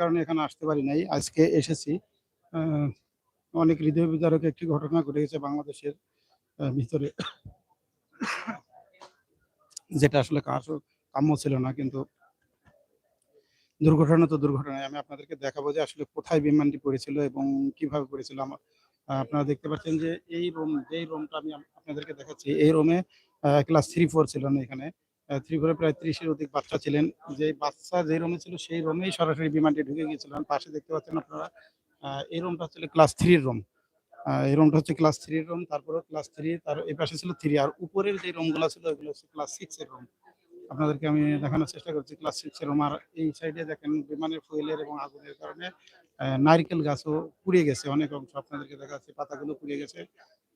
কারণে এখানে আসতে পারি নাই। আজকে এসেছি। অনেক হৃদয় বিদারক একটি ঘটনা ঘটে গেছে বাংলাদেশের ভিতরে। যেটা আসলে কারও কাম্য ছিল না, কিন্তু দুর্ঘটনা তো দুর্ঘটনায়। আমি আপনাদেরকে দেখাবো যে আসলে কোথায় বিমানটি পড়েছিল এবং কীভাবে পড়েছিল। আমার আপনারা দেখতে পাচ্ছেন যে এই রুম, যেই রুমটা আমি আপনাদেরকে দেখাচ্ছি, এই রুমে ক্লাস থ্রি ফোর ছিল না এখানে। থ্রি ফোরে প্রায় ত্রিশের অধিক বাচ্চা ছিলেন। যে বাচ্চা যে রুমে ছিল, সেই রুমেই সরাসরি বিমানটি ঢুকে গিয়েছিলেন পাশে দেখতে পাচ্ছেন আপনারা। এই রুমটা হচ্ছে ক্লাস থ্রির রুম এই রুমটা হচ্ছে ক্লাস থ্রির রুম তারপরে ক্লাস থ্রি তার এই পাশে ছিল থ্রি আর উপরের যে রুমগুলো ছিল ওগুলো হচ্ছে ক্লাস সিক্স এর রুম আপনাদেরকে আমি দেখানোর চেষ্টা করছি ক্লাস সিক্স এর রুম আর এই সাইডে দেখেন, বিমানের ফুয়েলের এবং আগুনের কারণে নারকেল গাছও পুড়িয়ে গেছে অনেক অংশ। আপনাদেরকে দেখা যাচ্ছে পাতাগুলো পুড়িয়ে গেছে।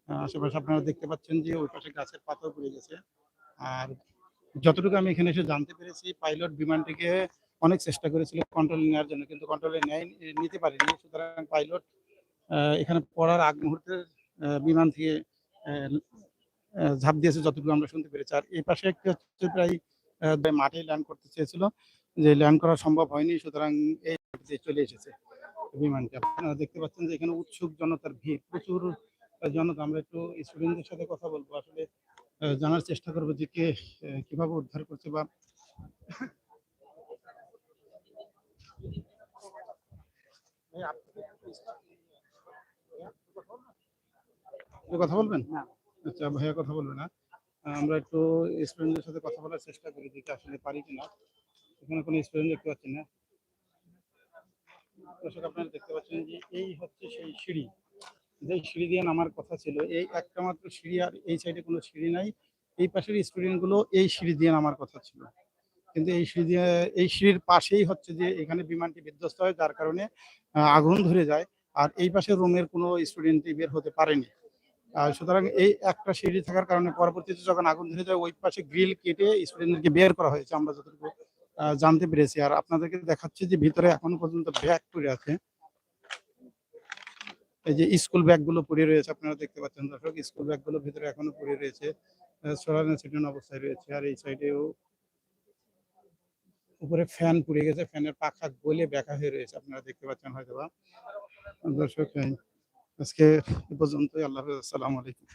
আশেপাশে আপনারা দেখতে পাচ্ছেন যে ওই পাশে গাছের পাতাও পুড়ে গেছে। আর যতটুকু আমি এখানে এসে জানতে পেরেছি পাইলট বিমানটিকে অনেক চেষ্টা করেছিল কন্ট্রোলে নেওয়ার জন্য, কিন্তু কন্ট্রোলে নেয়, নিতে পারেনি। সুতরাং পাইলট এখানে পড়ার আগ মুহূর্তে বিমান থেকে ঝাঁপ দিয়েছে যতটুকু আমরা শুনতে পেরেছি। আর এই পাশে একটি হচ্ছে প্রায় মাঠে ল্যান্ড করতে চেয়েছিল, যে ল্যান্ড করা সম্ভব হয়নি, সুতরাং এই চলে এসেছে বিমানটি। আপনারা দেখতে পাচ্ছেন যে এখানে উৎসুক জনতার ভিড়, প্রচুর জনতা। আমরা একটু স্টুডেন্টদের সাথে কথা বলব। আসলে জানার চেষ্টা করব যে কে কীভাবে উদ্ধার করছে বা কথা বলবেন? আচ্ছা ভাইয়া কথা বলবে না। আমরা একটু স্টুডেন্টদের সাথে কথা বলার চেষ্টা করি দেখি আসলে পারি কিনা। এখানে কোনো স্টুডেন্ট দেখতে পাচ্ছি না। দর্শক আপনারা দেখতে পাচ্ছেন যে এই হচ্ছে সেই সিঁড়ি। যে সিঁড়ি দিয়ে নামার কথা ছিল, এই একটা মাত্র সিঁড়ি আর এই সাইডে কোনো সিঁড়ি নাই। এই পাশের স্টুডেন্টগুলো এই সিঁড়ি দিয়ে নামার কথা ছিল। কিন্তু এই সিঁড়ি দিয়ে, এই সিঁড়ির পাশেই হচ্ছে যে এখানে বিমানটি বিধ্বস্ত হয়, যার কারণে আগুন ধরে যায়। আর এই পাশের রুমের কোনো স্টুডেন্টই বের হতে পারেনি। সুতরাং এই একটা সিঁড়ি থাকার কারণে পরবর্তীতে যখন আগুন ধরে যায়, ওই পাশে গ্রিল কেটে স্টুডেন্টদেরকে বের করা হয়েছে, আমরা যতটুকু জানতে পেরেছি। আর আপনাদেরকে দেখাচ্ছি যে ভিতরে এখনও পর্যন্ত ব্যাগ পড়ে আছে। এই যে স্কুল ব্যাগগুলো পড়ে রয়েছে, আপনারা দেখতে পাচ্ছেন দর্শক, স্কুল ব্যাগগুলো ভিতরে এখনও পড়ে রয়েছে। ছিটানো অবস্থায় রয়েছে, আর এই সাইডেও উপরে ফ্যান পুড়ে গেছে, ফ্যানের পাখা গলে ব্যাখা হয়ে রয়েছে, আপনারা দেখতে পাচ্ছেন হয়তো বা দর্শক আজকে এ পর্যন্তই, আল্লাহ আসসালামু আলাইকুম।